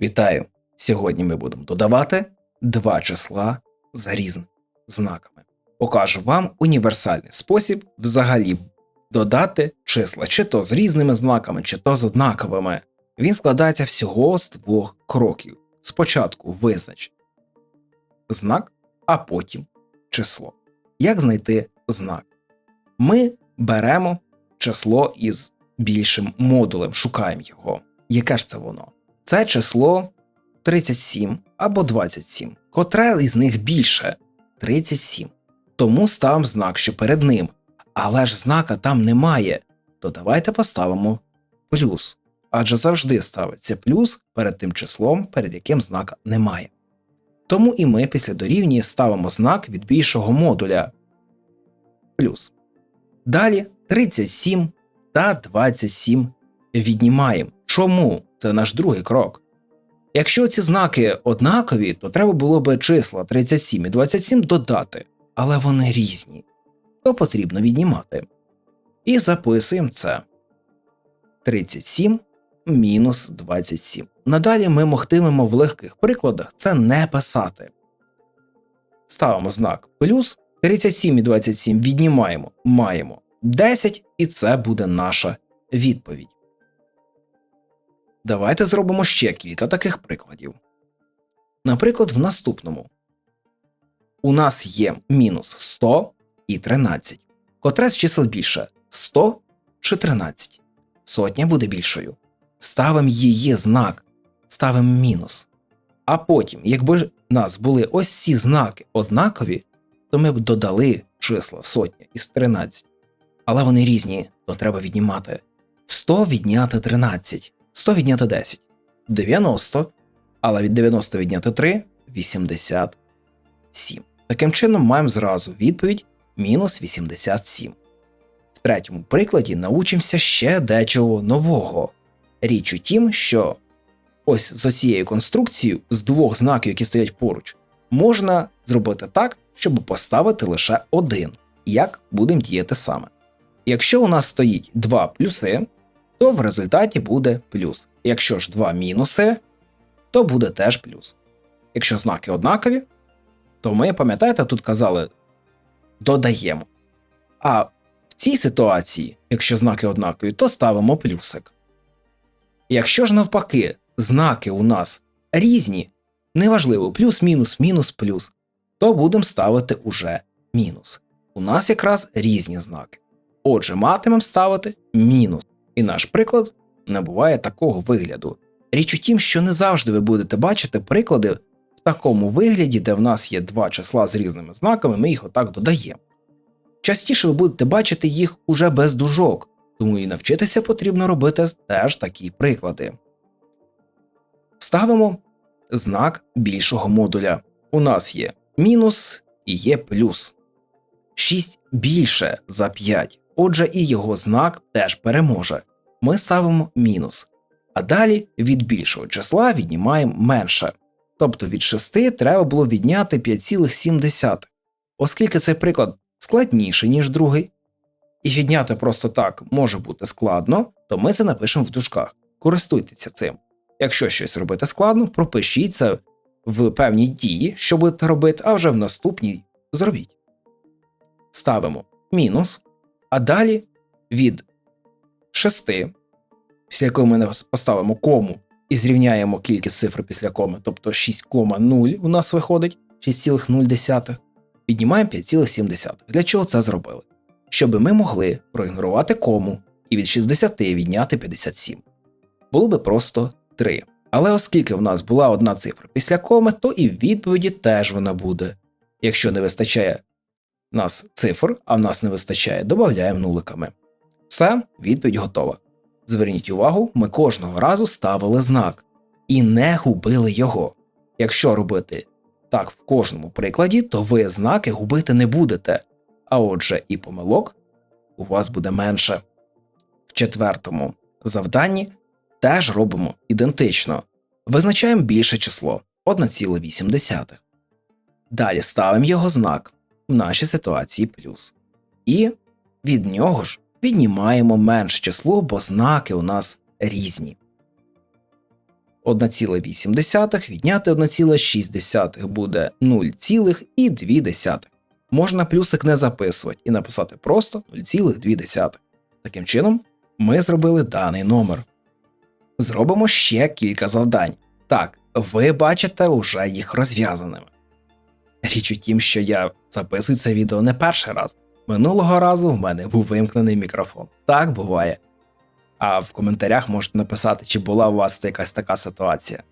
Вітаю! Сьогодні ми будемо додавати два числа за різними знаками. Покажу вам універсальний спосіб взагалі додати числа, чи то з різними знаками, чи то з однаковими. Він складається всього з двох кроків. Спочатку визнач знак, а потім число. Як знайти знак? Ми беремо число із більшим модулем, шукаємо його. Яке ж це воно? Це число 37 або 27, котре із них більше 37. Тому ставимо знак, що перед ним, але ж знака там немає, то давайте поставимо плюс. Адже завжди ставиться плюс перед тим числом, перед яким знака немає. Тому і ми після дорівнює ставимо знак від більшого модуля плюс. Далі 37 та 27 віднімаємо. Чому? Це наш другий крок. Якщо ці знаки однакові, то треба було би числа 37 і 27 додати, але вони різні, то потрібно віднімати. І записуємо це 37 мінус 27. Надалі ми могтимемо в легких прикладах це не писати. Ставимо знак плюс 37 і 27 віднімаємо, маємо 10, і це буде наша відповідь. Давайте зробимо ще кілька таких прикладів. Наприклад, в наступному у нас є мінус 100 і 13. Котре з чисел більше 100 чи 13. Сотня буде більшою. Ставимо її знак, ставимо мінус. А потім, якби в нас були ось ці знаки однакові, то ми б додали числа сотня із 13. Але вони різні, то треба віднімати. 100 відняти 13. 100 відняти 10 90, але від 90 відняти 3 87. Таким чином, маємо зразу відповідь мінус 87. В третьому прикладі научимося ще дечого нового. Річ у тім, що ось з цією конструкцією з двох знаків, які стоять поруч, можна зробити так, щоб поставити лише один. Як будемо діяти саме. Якщо у нас стоїть два плюси, то в результаті буде плюс. Якщо ж два мінуси, то буде теж плюс. Якщо знаки однакові, то ми, пам'ятаєте, тут казали додаємо. А в цій ситуації, якщо знаки однакові, то ставимо плюсик. Якщо ж навпаки, знаки у нас різні, неважливо, плюс, мінус, мінус, плюс, то будемо ставити уже мінус. У нас якраз різні знаки. Отже, матимемо ставити мінус. І наш приклад набуває такого вигляду. Річ у тім, що не завжди ви будете бачити приклади в такому вигляді, де в нас є два числа з різними знаками, ми їх отак додаємо. Частіше ви будете бачити їх уже без дужок, тому і навчитися потрібно робити теж такі приклади. Ставимо знак більшого модуля. У нас є мінус і є плюс. 6 більше за 5. Отже, і його знак теж переможе. Ми ставимо мінус. А далі від більшого числа віднімаємо менше. Тобто від 6 треба було відняти 5,7. Оскільки цей приклад складніший, ніж другий, і відняти просто так може бути складно, то ми це напишемо в дужках. Користуйтеся цим. Якщо щось робити складно, пропишіть це в певній дії, що будете робити, а вже в наступній зробіть. Ставимо мінус. А далі від 6, після якої ми поставимо кому і зрівняємо кількість цифр після коми, тобто 6,0 у нас виходить 6,0, піднімаємо 5,7. Для чого це зробили? Щоб ми могли проігнорувати кому і від 60 відняти 57. Було би просто 3. Але оскільки в нас була одна цифра після коми, то і в відповіді теж вона буде. Якщо не вистачає нас цифр, а в нас не вистачає, додаємо нуликами. Все, відповідь готова. Зверніть увагу, ми кожного разу ставили знак і не губили його. Якщо робити так в кожному прикладі, то ви знаки губити не будете, а отже, і помилок у вас буде менше. В четвертому завданні теж робимо ідентично. Визначаємо більше число 1,8. Далі ставимо його знак в нашій ситуації плюс. І від нього ж віднімаємо менше число, бо знаки у нас різні. 1,8 відняти 1,6 буде 0,2. Можна плюсик не записувати і написати просто 0,2. Таким чином, ми зробили даний номер. Зробимо ще кілька завдань. Так, ви бачите уже їх розв'язаними. Річ у тім, що я записую це відео не перший раз. Минулого разу в мене був вимкнений мікрофон. Так буває. А в коментарях можете написати, чи була у вас якась така ситуація.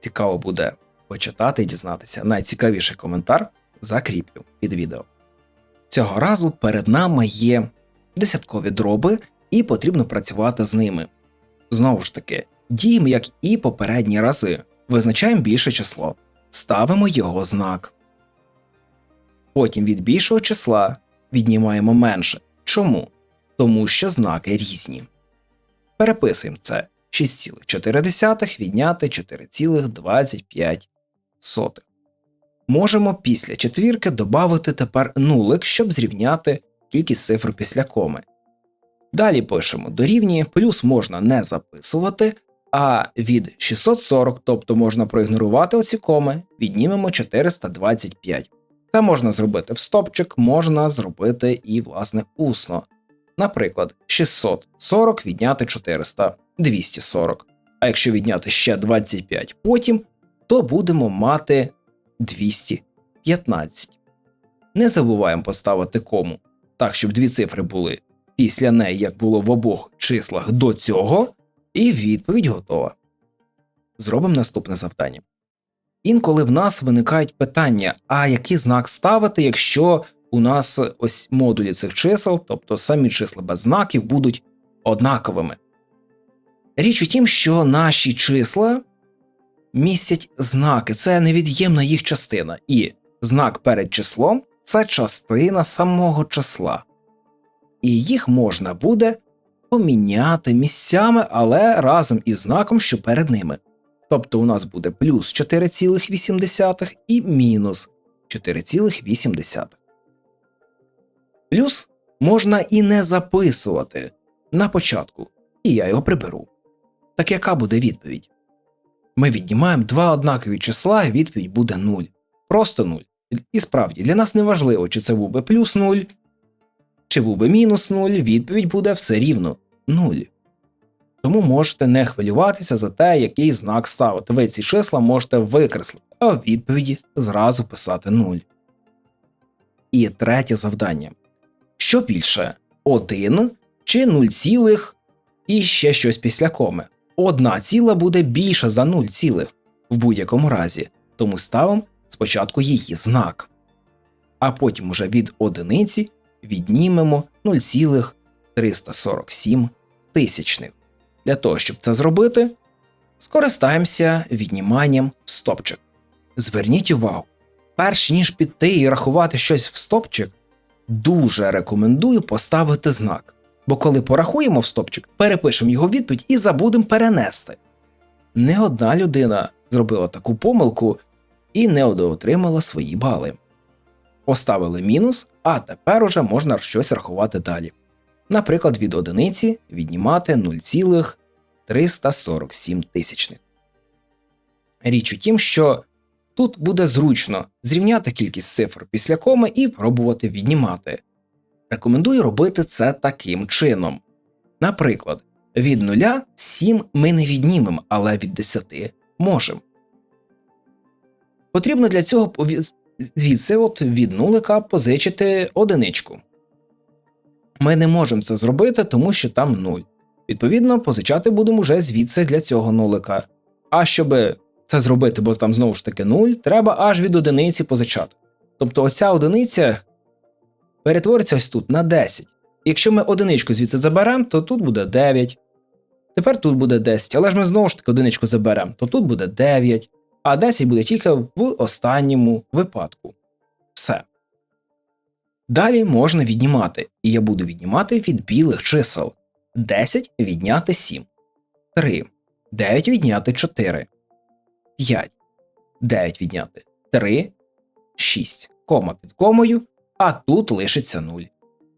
Цікаво буде почитати і дізнатися. Найцікавіший коментар закріплю під відео. Цього разу перед нами є десяткові дроби, і потрібно працювати з ними. Знову ж таки, діємо, як і попередні рази, визначаємо більше число, ставимо його знак. Потім від більшого числа віднімаємо менше. Чому? Тому що знаки різні. Переписуємо це 6,4 відняти 4,25. Можемо після четвірки додати тепер нулик, щоб зрівняти кількість цифр після коми. Далі пишемо дорівнює, плюс можна не записувати, а від 640, тобто можна проігнорувати оці коми, віднімемо 425. Це можна зробити в стопчик, можна зробити і, власне, усно. Наприклад, 640 відняти 400 240. А якщо відняти ще 25 потім, то будемо мати 215. Не забуваємо поставити кому, так, щоб дві цифри були після неї, як було в обох числах до цього, і відповідь готова. Зробимо наступне завдання. Інколи в нас виникають питання, а який знак ставити, якщо у нас ось модулі цих чисел, тобто самі числа без знаків, будуть однаковими. Річ у тім, що наші числа містять знаки, це невід'ємна їх частина, і знак перед числом це частина самого числа. І їх можна буде поміняти місцями, але разом із знаком, що перед ними. Тобто у нас буде плюс 4,8 і мінус 4,8. Плюс можна і не записувати на початку, і я його приберу. Так яка буде відповідь? Ми віднімаємо два однакові числа, і відповідь буде 0. Просто 0. І справді, для нас не важливо, чи це був би плюс 0, чи був би мінус 0, відповідь буде все рівно 0. Тому можете не хвилюватися за те, який знак ставити. Ви ці числа можете викреслити, а в відповіді зразу писати 0. І третє завдання. Що більше 1 чи 0, цілих і ще щось після коми. Одна ціла буде більша за 0 цілих в будь-якому разі, тому ставимо спочатку її знак. А потім уже від одиниці віднімемо 0,347 тисячних. Для того, щоб це зробити, скористаємося відніманням стопчик. Зверніть увагу, перш ніж піти і рахувати щось в стопчик, дуже рекомендую поставити знак. Бо коли порахуємо в стопчик, перепишемо його відповідь і забудемо перенести. Не одна людина зробила таку помилку і не отримала свої бали. Поставили мінус, а тепер уже можна щось рахувати далі. Наприклад, від одиниці віднімати 0,347 тисячних. Річ у тім, що тут буде зручно зрівняти кількість цифр після коми і пробувати віднімати. Рекомендую робити це таким чином. Наприклад, від 0 7 ми не віднімемо, але від 10 можемо. Потрібно для цього звідси от від нулика позичити одиничку. Ми не можемо це зробити, тому що там 0. Відповідно, позичати будемо вже звідси для цього нулика. А щоб це зробити, бо там знову ж таки 0, треба аж від одиниці позичати. Тобто оця одиниця перетвориться ось тут на 10. Якщо ми одиничку звідси заберемо, то тут буде 9. Тепер тут буде 10, але ж ми знову ж таки одиничку заберемо, то тут буде 9, а 10 буде тільки в останньому випадку. Все. Далі можна віднімати, і я буду віднімати від білих чисел 10 відняти 7, 3, 9 відняти 4, 5, 9 відняти 3, 6, кома під комою, а тут лишиться 0.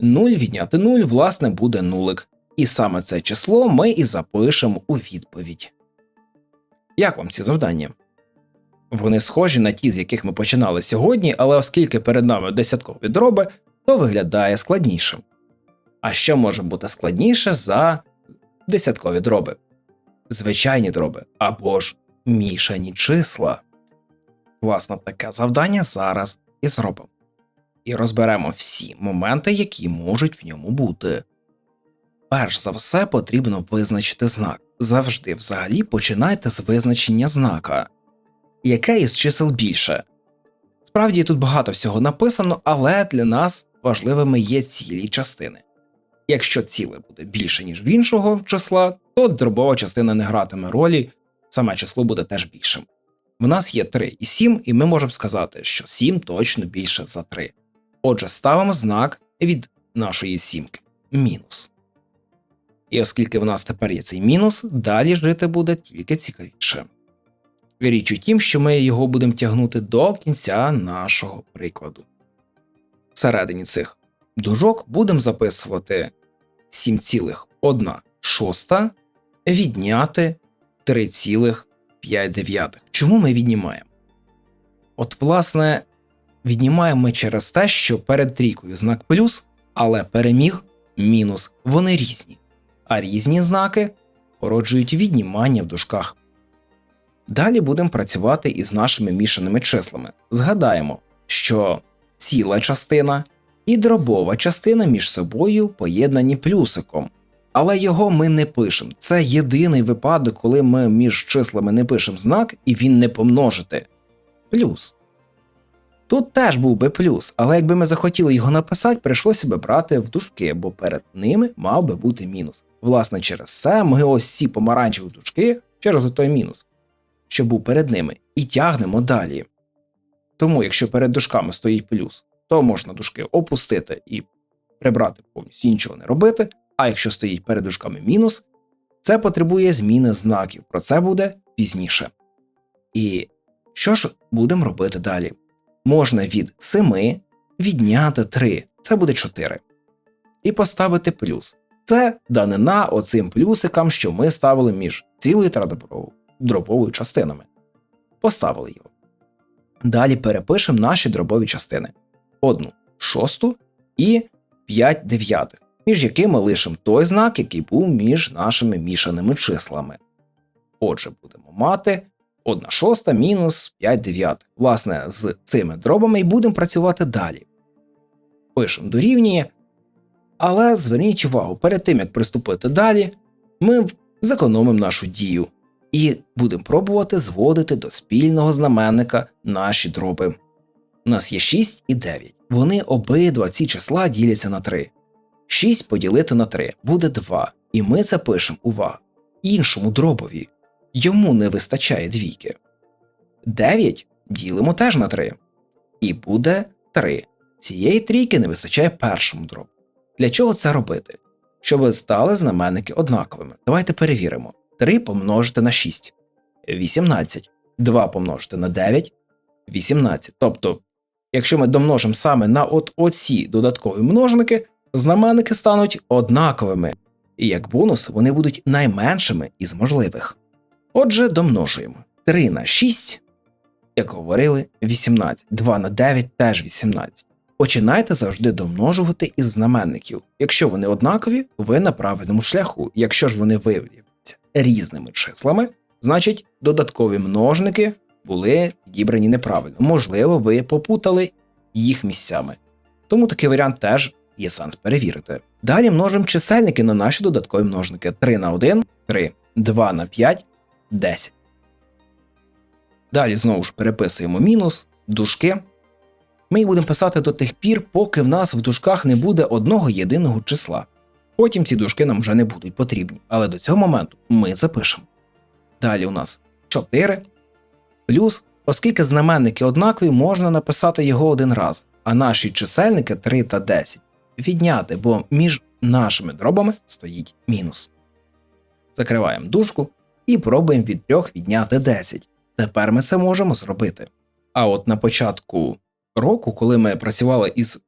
0 відняти 0, власне, буде нулик. І саме це число ми і запишемо у відповідь. Як вам ці завдання? Вони схожі на ті, з яких ми починали сьогодні, але оскільки перед нами десяткові дроби, то виглядає складнішим. А що може бути складніше за десяткові дроби? Звичайні дроби або ж мішані числа. Власне, таке завдання зараз і зробимо. І розберемо всі моменти, які можуть в ньому бути. Перш за все потрібно визначити знак. Завжди взагалі починайте з визначення знака. Яке із чисел більше? Справді тут багато всього написано, але для нас важливими є цілі частини. Якщо ціле буде більше, ніж в іншого числа, то дробова частина не гратиме ролі, саме число буде теж більшим. В нас є 3 і 7, і ми можемо сказати, що 7 точно більше за 3. Отже, ставимо знак від нашої сімки мінус. І оскільки в нас тепер є цей мінус, далі жити буде тільки цікавіше. Річ у тім, що ми його будемо тягнути до кінця нашого прикладу. Всередині цих дужок будемо записувати 7,1 відняти 3,5. Чому ми віднімаємо? От, власне, віднімаємо ми через те, що перед трійкою знак плюс, але переміг мінус. Вони різні, а різні знаки породжують віднімання в дужках. Далі будемо працювати із нашими мішаними числами. Згадаємо, що ціла частина і дробова частина між собою поєднані плюсиком. Але його ми не пишемо. Це єдиний випадок, коли ми між числами не пишемо знак і він не помножити. Плюс. Тут теж був би плюс, але якби ми захотіли його написати, прийшлося би брати в дужки, бо перед ними мав би бути мінус. Власне, через це ми ось ці помаранчеві дужки через той мінус, що був перед ними, і тягнемо далі. Тому, якщо перед дужками стоїть плюс, то можна дужки опустити і прибрати повністю нічого не робити. А якщо стоїть перед дужками мінус, це потребує зміни знаків. Про це буде пізніше. І що ж будемо робити далі? Можна від 7 відняти 3, це буде 4. І поставити плюс. Це данина оцим плюсикам, що ми ставили між цілою та дробовою частинами. Поставили його. Далі перепишемо наші дробові частини: 1 шосту і 5 дев'ятих, між якими лишимо той знак, який був між нашими мішаними числами. Отже, будемо мати 1 шоста мінус 5 дев'ятих. Власне, з цими дробами і будемо працювати далі. Пишемо дорівнює. Але зверніть увагу, перед тим як приступити далі, ми зекономимо нашу дію і будемо пробувати зводити до спільного знаменника наші дроби. У нас є 6 і 9. Вони обидва ці числа діляться на 3. 6 поділити на 3 буде 2. І ми це пишемо увага. Іншому дробові. Йому не вистачає двійки. 9 ділимо теж на 3. І буде 3. Цієї трійки не вистачає першому дробу. Для чого це робити? Щоб стали знаменники однаковими. Давайте перевіримо. 3 помножити на 6 18. 2 помножити на 9 18. Тобто, якщо ми домножимо саме на от оці додаткові множники, знаменники стануть однаковими, і як бонус вони будуть найменшими із можливих. Отже, домножуємо 3 на 6, як говорили, 18, 2 на 9 теж 18. Починайте завжди домножувати із знаменників. Якщо вони однакові, ви на правильному шляху. Якщо ж вони виявляються різними числами, значить додаткові множники були підібрані неправильно. Можливо, ви попутали їх місцями. Тому такий варіант теж є сенс перевірити. Далі множимо чисельники на наші додаткові множники 3 на 1, 3, 2 на 5, 10. Далі знову ж переписуємо мінус, дужки. Ми їх будемо писати до тих пір, поки в нас в дужках не буде одного єдиного числа. Потім ці дужки нам вже не будуть потрібні, але до цього моменту ми запишемо. Далі у нас 4 плюс, оскільки знаменники однакові, можна написати його один раз, а наші чисельники 3 та 10 відняти, бо між нашими дробами стоїть мінус. Закриваємо дужку і пробуємо від 3 відняти 10. Тепер ми це можемо зробити. А от на початку року, коли ми працювали із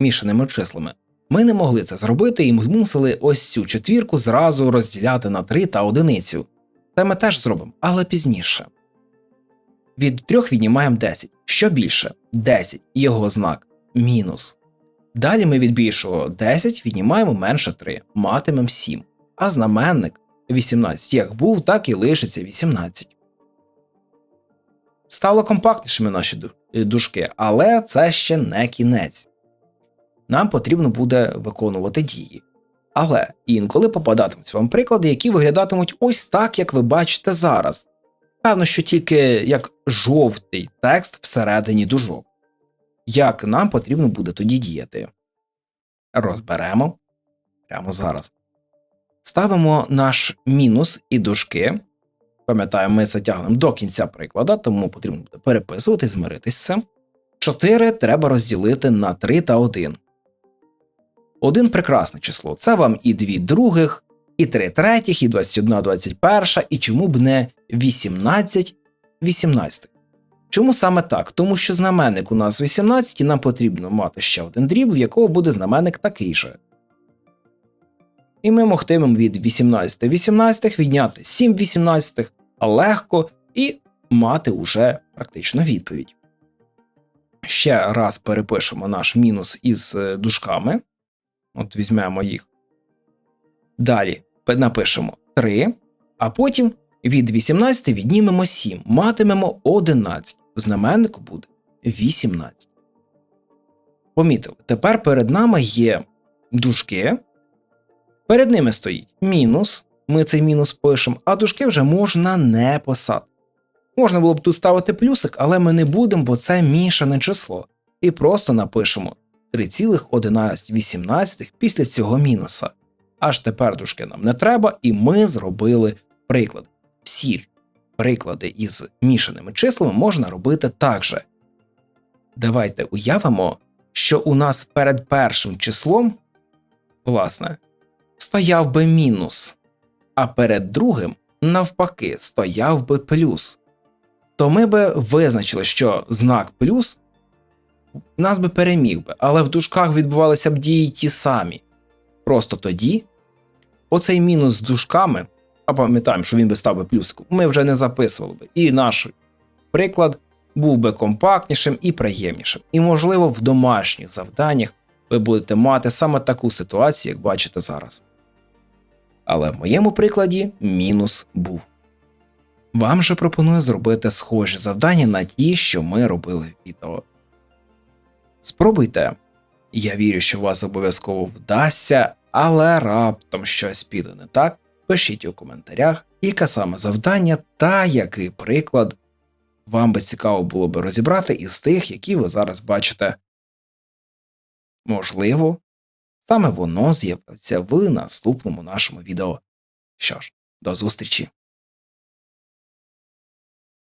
мішаними числами, ми не могли це зробити і змусили ось цю четвірку зразу розділяти на 3 та одиницю. Це ми теж зробимо, але пізніше. Від 3 віднімаємо 10. Що більше? 10 його знак мінус. Далі ми від більшого 10 віднімаємо менше 3, матимемо 7. А знаменник 18 як був, так і лишиться 18. Стало компактнішими наші ду- дужки, але це ще не кінець. Нам потрібно буде виконувати дії. Але інколи попадатимуть вам приклади, які виглядатимуть ось так, як ви бачите зараз. Певно, що тільки як жовтий текст всередині дужок. Як нам потрібно буде тоді діяти? Розберемо прямо зараз. Ставимо наш мінус і дужки. Пам'ятаємо, ми це тягнемо до кінця приклада, тому потрібно буде переписувати, змиритись з цим. 4 треба розділити на 3 та 1. Один прекрасне число. Це вам і 2 других, і 3 третіх, і 21 21, і чому б не 18 18. Чому саме так? Тому що знаменник у нас 18, і нам потрібно мати ще один дріб, в якого буде знаменник такий же. І ми могтимемо від 18 18 відняти 7 18 а легко і мати уже практично відповідь. Ще раз перепишемо наш мінус із е, дужками. От візьмемо їх. Далі напишемо 3, а потім від 18 віднімемо 7, матимемо 11. В знаменнику буде 18. Помітили, тепер перед нами є дужки. Перед ними стоїть мінус. Ми цей мінус пишемо, а дужки вже можна не писати. Можна було б тут ставити плюсик, але ми не будемо, бо це мішане число. І просто напишемо 3,1118 після цього мінуса. Аж тепер дужки нам не треба, і ми зробили приклад. Всі приклади із мішаними числами можна робити так же. Давайте уявимо, що у нас перед першим числом, власне, стояв би мінус, а перед другим, навпаки, стояв би плюс. То ми би визначили, що знак плюс нас би переміг би, але в дужках відбувалися б дії ті самі. Просто тоді оцей мінус з дужками, а пам'ятаємо, що він би став би плюсиком, ми вже не записували би. І наш приклад був би компактнішим і приємнішим. І, можливо, в домашніх завданнях ви будете мати саме таку ситуацію, як бачите зараз. Але в моєму прикладі мінус був. Вам же пропоную зробити схожі завдання на ті, що ми робили в відео. Спробуйте. Я вірю, що вас обов'язково вдасться, але раптом щось піде не так. Пишіть у коментарях, яке саме завдання та який приклад вам би цікаво було би розібрати із тих, які ви зараз бачите. Можливо, саме воно з'явиться в наступному нашому відео. Що ж, до зустрічі!